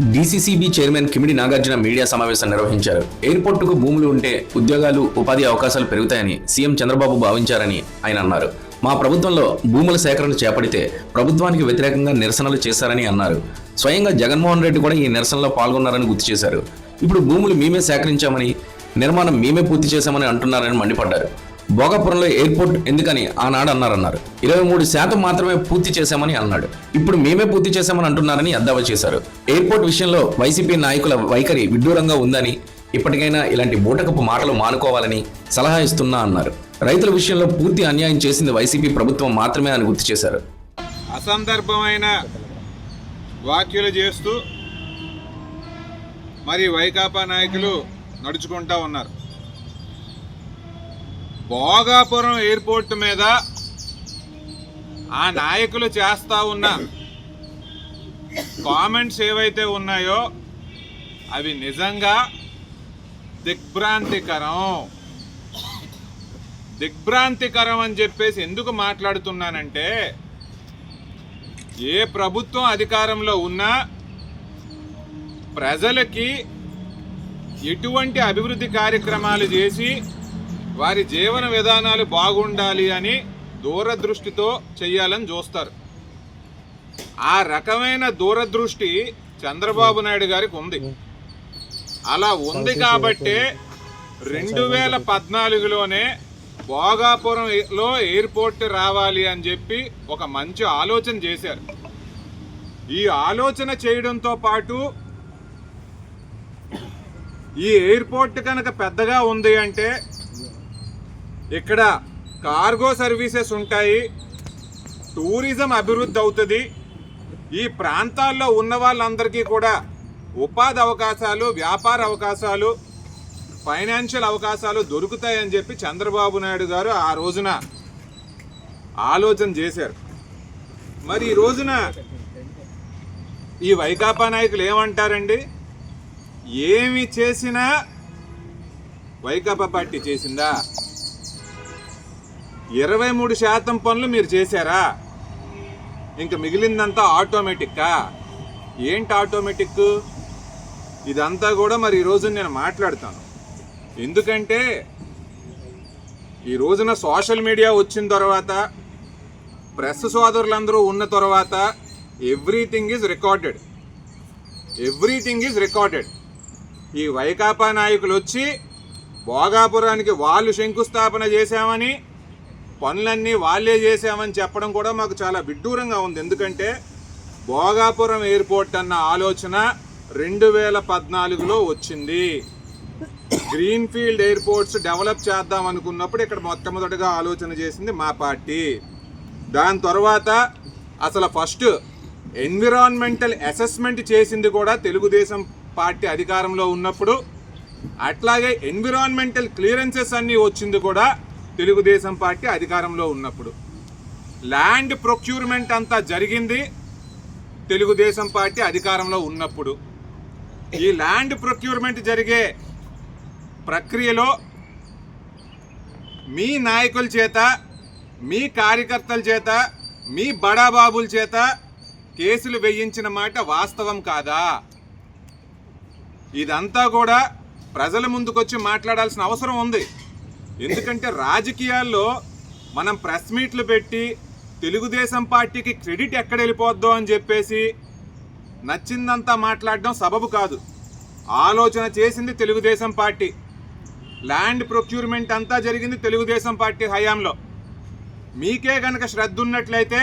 DCCB chairman Kimidi Nagarjuna media సమావేశం నిర్వహించారు. ఎయిర్పోర్టుకు భూములు ఉంటే ఉద్యోగాలు ఉపాధి అవకాశాలు పెరుగుతాయని సీఎం చంద్రబాబు భావించారని ఆయన అన్నారు. మా ప్రభుత్వంలో భూముల సేకరణ చేపడితే ప్రభుత్వానికి వ్యతిరేకంగా నిరసనలు చేశారని అన్నారు. స్వయంగా జగన్మోహన్ రెడ్డి కూడా ఈ నిరసనలో పాల్గొన్నారని గుర్తు చేశారు. ఇప్పుడు భూములు మేమే సేకరించామని నిర్మాణం మేమే పూర్తి చేశామని అంటున్నారని మండిపడ్డారు. భోగాపురంలో ఎయిర్పోర్ట్ ఎందుకని ఆనాడు అన్నారన్నారు. ఇరవై మూడు శాతం మాత్రమే పూర్తి చేశామని అన్నాడు. ఇప్పుడు మేమే పూర్తి చేశామని అంటున్నారని ఎద్దావా చేశారు. ఎయిర్పోర్ట్ విషయంలో వైసీపీ నాయకుల వైఖరి విడ్డూరంగా ఉందని ఇప్పటికైనా ఇలాంటి బూటకపు మాటలు మానుకోవాలని సలహా ఇస్తున్నా అన్నారు. రైతుల విషయంలో పూర్తి అన్యాయం చేసింది వైసీపీ ప్రభుత్వం మాత్రమే అని గుర్తు చేశారు. అసందర్భమైన వ్యాఖ్యలు చేస్తూ మరి వైకాపా నాయకులు నడుచుకుంటా ఉన్నారు. భోగాపురం ఎయిర్పోర్ట్ మీద ఆ నాయకులు చేస్తా ఉన్న కామెంట్స్ ఏవైతే ఉన్నాయో అవి నిజంగా దిగ్భ్రాంతికరం. దిగ్భ్రాంతికరం అని చెప్పేసి ఎందుకు మాట్లాడుతున్నానంటే ఏ ప్రభుత్వం అధికారంలో ఉన్నా ప్రజలకి ఎటువంటి అభివృద్ధి కార్యక్రమాలు చేసి వారి జీవన విధానాలు బాగుండాలి అని దూరదృష్టితో చెయ్యాలని చూస్తారు. ఆ రకమైన దూరదృష్టి చంద్రబాబు నాయుడు గారికి ఉంది. అలా ఉంది కాబట్టే రెండు వేల పద్నాలుగులోనే భోగాపురంలో ఎయిర్పోర్ట్ రావాలి అని చెప్పి ఒక మంచి ఆలోచన చేశారు. ఈ ఆలోచన చేయడంతో పాటు ఈ ఎయిర్పోర్ట్ కనుక పెద్దగా ఉంది అంటే ఇక్కడ కార్గో సర్వీసెస్ ఉంటాయి. టూరిజం అభివృద్ధి అవుతుంది. ఈ ప్రాంతాల్లో ఉన్న వాళ్ళందరికీ కూడా ఉపాధి అవకాశాలు వ్యాపార అవకాశాలు ఫైనాన్షియల్ అవకాశాలు దొరుకుతాయని చెప్పి చంద్రబాబు నాయుడు గారు ఆ రోజున ఆలోచన చేశారు. మరి ఈ రోజున ఈ వైకాపా నాయకులు ఏమంటారండి? ఏమి చేసినా వైకాపా పార్టీ చేసిందా? ఇరవై మూడు శాతం పనులు మీరు చేశారా? ఇంకా మిగిలిందంతా ఆటోమేటిక్కా ఏంటి ఆటోమేటిక్ ఇదంతా కూడా మరి ఈ నేను మాట్లాడతాను. ఎందుకంటే ఈ రోజున సోషల్ మీడియా వచ్చిన తర్వాత ప్రెస్ సోదరులందరూ ఉన్న తర్వాత everything is recorded everything is recorded ఈ వైకాపా నాయకులు వచ్చి భోగాపురానికి వాళ్ళు శంకుస్థాపన చేశామని పనులన్నీ వాళ్ళే చేశామని చెప్పడం కూడా మాకు చాలా విడ్డూరంగా ఉంది. ఎందుకంటే భోగాపురం ఎయిర్పోర్ట్ అన్న ఆలోచన రెండు వేల పద్నాలుగులో వచ్చింది. గ్రీన్ఫీల్డ్ ఎయిర్పోర్ట్స్ డెవలప్ చేద్దాం అనుకున్నప్పుడు ఇక్కడ మొట్టమొదటిగా ఆలోచన చేసింది మా పార్టీ. దాని తర్వాత అసలు ఫస్ట్ ఎన్విరాన్మెంటల్ అసెస్మెంట్ చేసింది కూడా తెలుగుదేశం పార్టీ అధికారంలో ఉన్నప్పుడు. అట్లాగే ఎన్విరాన్మెంటల్ క్లియరెన్సెస్ అన్నీ వచ్చింది కూడా తెలుగుదేశం పార్టీ అధికారంలో ఉన్నప్పుడు. ల్యాండ్ ప్రొక్యూర్మెంట్ అంతా జరిగింది. తెలుగుదేశం పార్టీ అధికారంలో ఉన్నప్పుడు. ఈ ల్యాండ్ ప్రొక్యూర్మెంట్ జరిగే ప్రక్రియలో మీ నాయకుల చేత మీ కార్యకర్తల చేత మీ బడాబాబుల చేత కేసులు వేయించిన మాట వాస్తవం కాదా? ఇదంతా కూడా ప్రజల ముందుకొచ్చి మాట్లాడాల్సిన అవసరం ఉంది. ఎందుకంటే రాజకీయాల్లో మనం ప్రెస్ మీట్లు పెట్టి తెలుగుదేశం పార్టీకి క్రెడిట్ ఎక్కడ వెళ్ళిపోద్దో అని చెప్పేసి నచ్చిందంతా మాట్లాడడం సబబు కాదు. ఆలోచన చేసింది తెలుగుదేశం పార్టీ. ల్యాండ్ ప్రొక్యూర్మెంట్ అంతా జరిగింది తెలుగుదేశం పార్టీ హయాంలో. మీకే కనుక శ్రద్ధ ఉన్నట్లయితే